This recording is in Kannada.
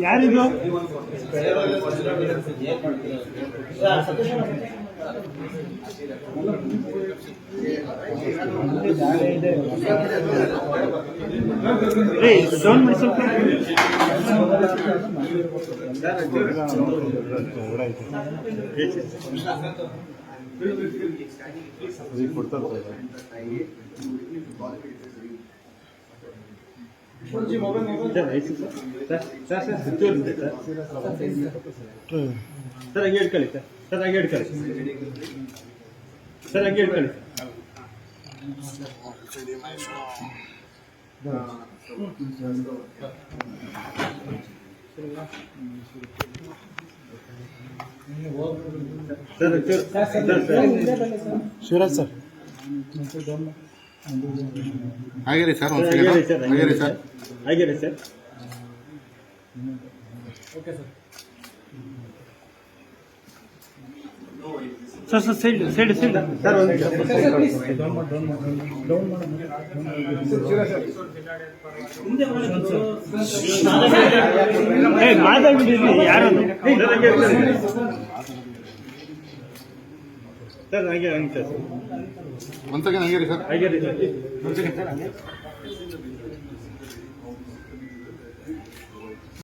ಯಾರಿದು? ಡೌನ್ ಮಾಡಿ ಸ್ವಲ್ಪ. ಕೊಡ್ತಾರೆ ಸರ್ ಸರ್ ಸರ್ ಸರ್ ತೋರಿಸಿ ಸರ್ ಸರ್ ಹಂಗೆ ಇಟ್ಕೊಳ್ಳಿ ಸರ್ ಸರ್ ಹಂಗೆ ಇಟ್ಕೊಳ್ಳಿ ಸರ್ ಹಂಗೆ ಇಟ್ಕೊಳ್ಳಿ sir sir sir sir Shivaraj sir ಹಾಗೆ ಸರ್ ಒಂದು ಹಾಗೆ sir ಹಾಗೇರಿ sir. Okay sir. Sir sir side side side sir ಒಂದು ಏ ಮಾತಾಡ್ಬಿಟ್ಟಿರ್ಲಿ ಯಾರದು ಸರ್ ಹಂಗೆ ಇರ್ತಾರೆ. ಸರ್ ಹಾಗೆ ಹಂಗೆ ಸರ್ ಒಂದು ಹಂಗೆ ಹಾಗೆ ಸರ್. ಹಾಗೆ ರೀ ಸರ್